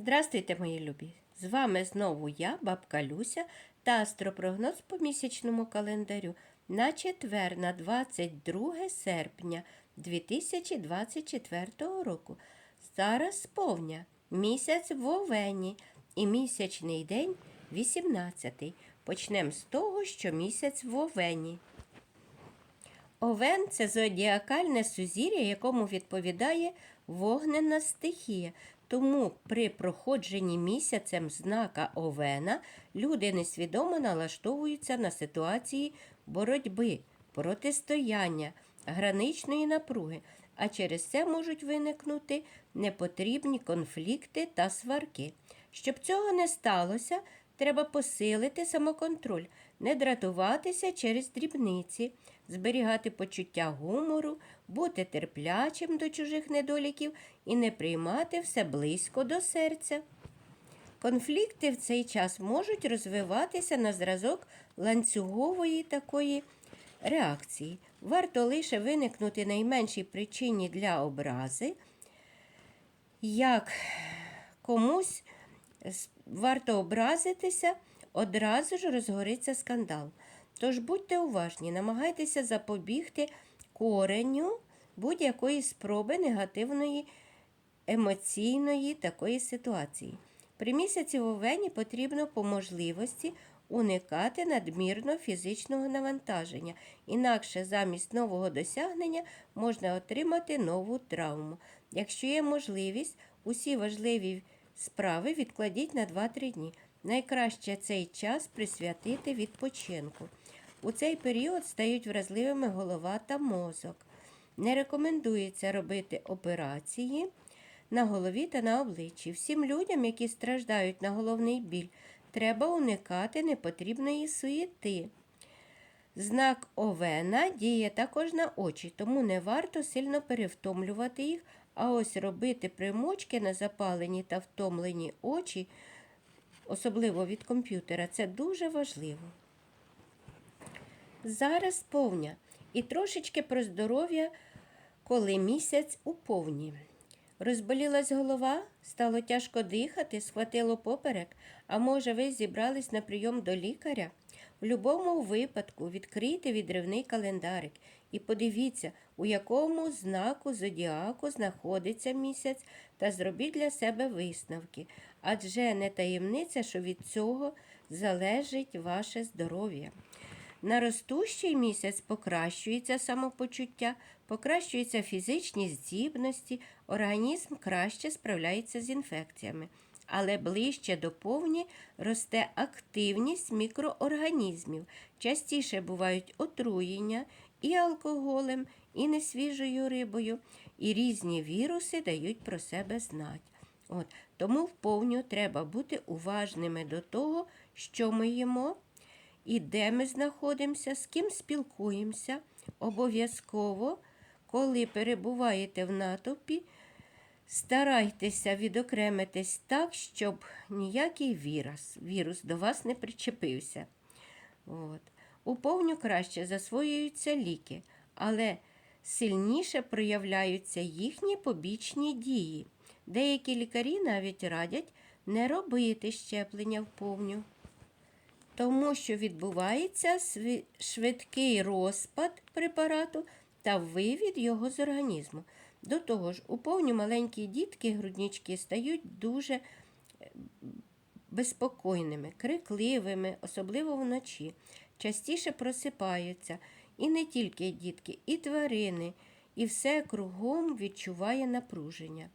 Здрастуйте, мої любі! З вами знову я, бабка Люся, та астропрогноз по місячному календарю на четвер, на 22 серпня 2024 року. Зараз повня, місяць в Овені і місячний день 18. Почнемо з того, що місяць в Овені. Овен це зодіакальне сузір'я, якому відповідає вогненна стихія. Тому при проходженні місяцем знака Овена люди несвідомо налаштовуються на ситуації боротьби, протистояння, граничної напруги, а через це можуть виникнути непотрібні конфлікти та сварки. Щоб цього не сталося, треба посилити самоконтроль, не дратуватися через дрібниці, зберігати почуття гумору, бути терплячим до чужих недоліків і не приймати все близько до серця. Конфлікти в цей час можуть розвиватися на зразок ланцюгової такої реакції. Варто лише виникнути найменшій причині для образи, як комусь варто образитися, одразу ж розгориться скандал. Тож будьте уважні, намагайтеся запобігти коренню будь-якої спроби негативної емоційної такої ситуації. При місяці в Овені потрібно по можливості уникати надмірно фізичного навантаження, інакше замість нового досягнення можна отримати нову травму. Якщо є можливість, усі важливі справи відкладіть на 2-3 дні. Найкраще цей час присвятити відпочинку. У цей період стають вразливими голова та мозок. Не рекомендується робити операції на голові та на обличчі. Всім людям, які страждають на головний біль, треба уникати непотрібної суєти. Знак Овена діє також на очі, тому не варто сильно перевтомлювати їх, а ось робити примочки на запалені та втомлені очі, особливо від комп'ютера, це дуже важливо. Зараз повня. І трошечки про здоров'я, коли місяць у повні. Розболілась голова, стало тяжко дихати, схватило поперек, а може, ви зібрались на прийом до лікаря? В будь-якому випадку відкрийте відривний календарик і подивіться, у якому знаку зодіаку знаходиться місяць, та зробіть для себе висновки. Адже не таємниця, що від цього залежить ваше здоров'я. На ростущий місяць покращується самопочуття, покращуються фізичні здібності, організм краще справляється з інфекціями. Але ближче до повні росте активність мікроорганізмів. Частіше бувають отруєння і алкоголем, і несвіжою рибою, і різні віруси дають про себе знати. От, тому вповню треба бути уважними до того, що ми їмо, і де ми знаходимося, з ким спілкуємося. Обов'язково, коли перебуваєте в натовпі, старайтеся відокремитись так, щоб ніякий вірус, вірус до вас не причепився. От. У повню краще засвоюються ліки, але сильніше проявляються їхні побічні дії. Деякі лікарі навіть радять не робити щеплення в повню тому що відбувається швидкий розпад препарату та вивід його з організму. До того ж, у повні маленькі дітки, груднички стають дуже е, безпокійними, крикливими, особливо вночі. Частіше просипаються і не тільки дітки, і тварини, і все кругом відчуває напруження.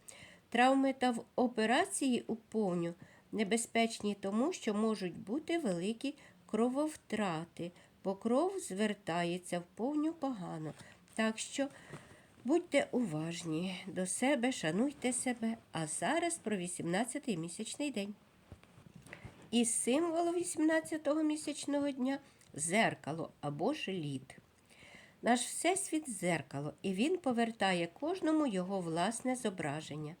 Травми та в операції у повню небезпечні тому, що можуть бути великі крововтрати, бо кров звертається в повню погано. Так що будьте уважні до себе, шануйте себе. А зараз про 18-й місячний день. І символ 18-го місячного дня зеркало або ж лід. Наш всесвіт зеркало, і він повертає кожному його власне зображення,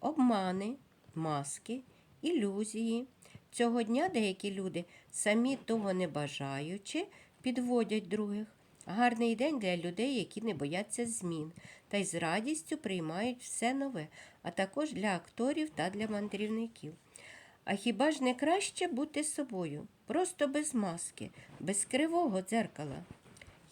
обмани, маски, ілюзії. Цього дня деякі люди, самі того не бажаючи, підводять других. Гарний день для людей, які не бояться змін, та й з радістю приймають все нове. а також для акторів та для мандрівників. А хіба ж не краще бути собою, просто без маски, без кривого дзеркала?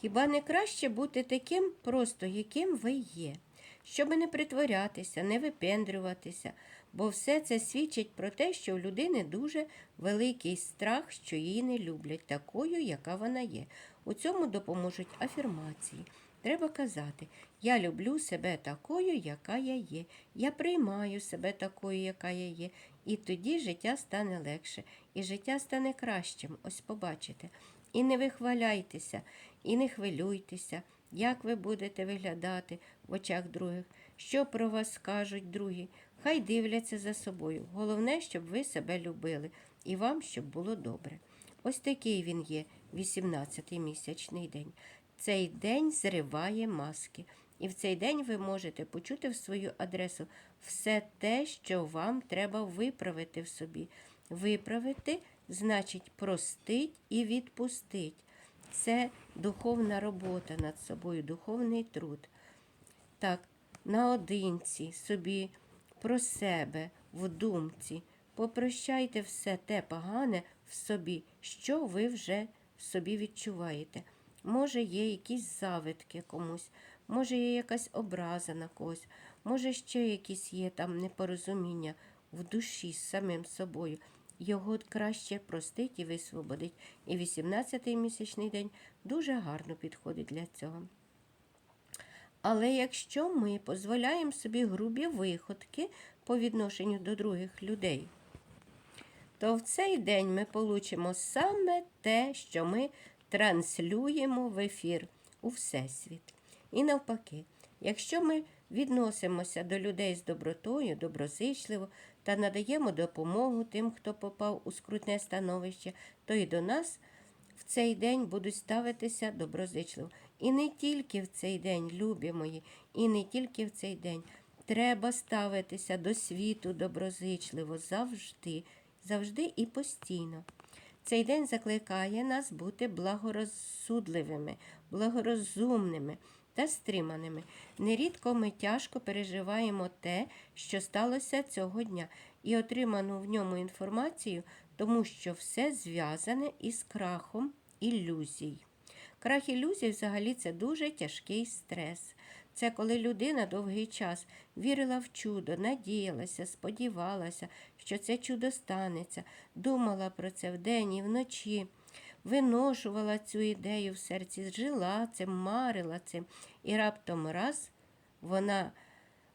Хіба не краще бути таким просто, яким ви є, щоб не притворятися, не випендрюватися, бо все це свідчить про те, що у людини дуже великий страх, що її не люблять такою, яка вона є. У цьому допоможуть афірмації. Треба казати, я люблю себе такою, яка я є. Я приймаю себе такою, яка я є. І тоді життя стане легше, і життя стане кращим. Ось побачите. І не вихваляйтеся, і не хвилюйтеся, як ви будете виглядати в очах других, що про вас скажуть другі. Хай дивляться за собою. Головне, щоб ви себе любили, і вам щоб було добре. Ось такий він є, 18-й місячний день. Цей день зриває маски. І в цей день ви можете почути в свою адресу все те, що вам треба виправити в собі. Виправити значить простить і відпустить. Це духовна робота над собою, духовний труд. Так, наодинці собі про себе в думці. Попрощайте все те погане в собі, що ви вже в собі відчуваєте. Може, є якісь завитки комусь, може, є якась образа на когось, може, ще якісь є там непорозуміння в душі з самим собою. Його краще простить і висвободить. І 18-й місячний день дуже гарно підходить для цього. Але якщо ми дозволяємо собі грубі виходки по відношенню до других людей, то в цей день ми получимо саме те, що ми транслюємо в ефір у Всесвіт. І навпаки, якщо ми відносимося до людей з добротою, доброзичливо та надаємо допомогу тим, хто попав у скрутне становище, то і до нас в цей день будуть ставитися доброзичливо. І не тільки в цей день, любі мої, і не тільки в цей день. Треба ставитися до світу доброзичливо завжди, завжди і постійно. Цей день закликає нас бути благорозсудливими, благорозумними та стриманими. Нерідко ми тяжко переживаємо те, що сталося цього дня, і отриману в ньому інформацію, тому що все зв'язане із крахом ілюзій. Крах ілюзій взагалі це дуже тяжкий стрес. Це коли людина довгий час вірила в чудо, надіялася, сподівалася, що це чудо станеться, думала про це вдень і вночі, виношувала цю ідею в серці, жила цим, марила цим, і раптом раз вона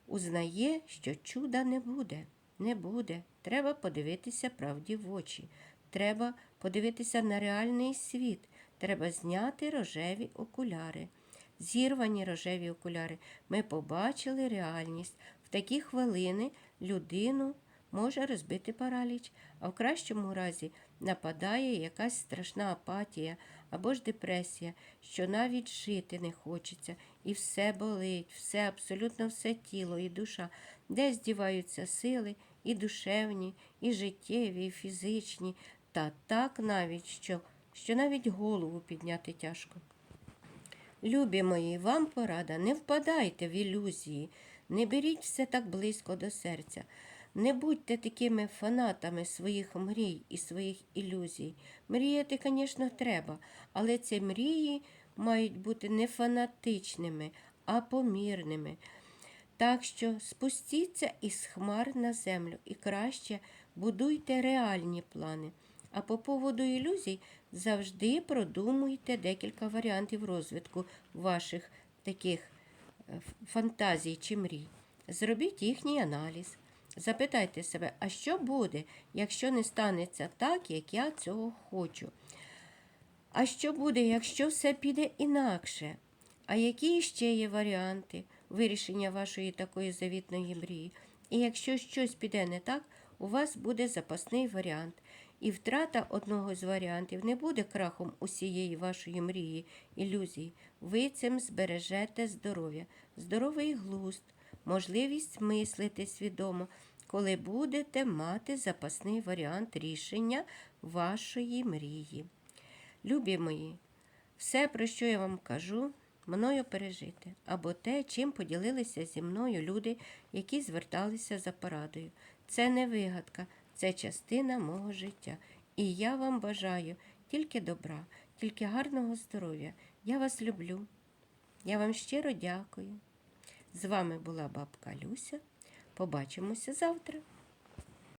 узнає, що чуда не буде. Не буде. Треба подивитися правді в очі. Треба подивитися на реальний світ. Треба зняти рожеві окуляри. Зірвані рожеві окуляри. Ми побачили реальність. В такі хвилини людину може розбити параліч, а в кращому разі нападає якась страшна апатія або ж депресія, що навіть жити не хочеться, і все болить, все, абсолютно все тіло і душа, де здіваються сили і душевні, і життєві, і фізичні, та так навіть що, що навіть голову підняти тяжко. Любі мої, вам порада, не впадайте в ілюзії, не беріть все так близько до серця. Не будьте такими фанатами своїх мрій і своїх ілюзій. Мріяти, звісно, треба, але ці мрії мають бути не фанатичними, а помірними. Так що спустіться із хмар на землю і краще будуйте реальні плани. А по поводу ілюзій завжди продумуйте декілька варіантів розвитку ваших таких е, фантазій чи мрій. Зробіть їхній аналіз. Запитайте себе, а що буде, якщо не станеться так, як я цього хочу? А що буде, якщо все піде інакше? А які ще є варіанти вирішення вашої такої завітної мрії? І якщо щось піде не так, у вас буде запасний варіант. І втрата одного з варіантів не буде крахом усієї вашої мрії, ілюзії. Ви цим збережете здоров'я, здоровий глузд, можливість мислити свідомо, коли будете мати запасний варіант рішення вашої мрії. Любі мої, все, про що я вам кажу, мною пережите, або те, чим поділилися зі мною люди, які зверталися за порадою. Це не вигадка, це частина мого життя. І я вам бажаю тільки добра, тільки гарного здоров'я. Я вас люблю. Я вам щиро дякую. З вами була бабка Люся. Побачимося завтра.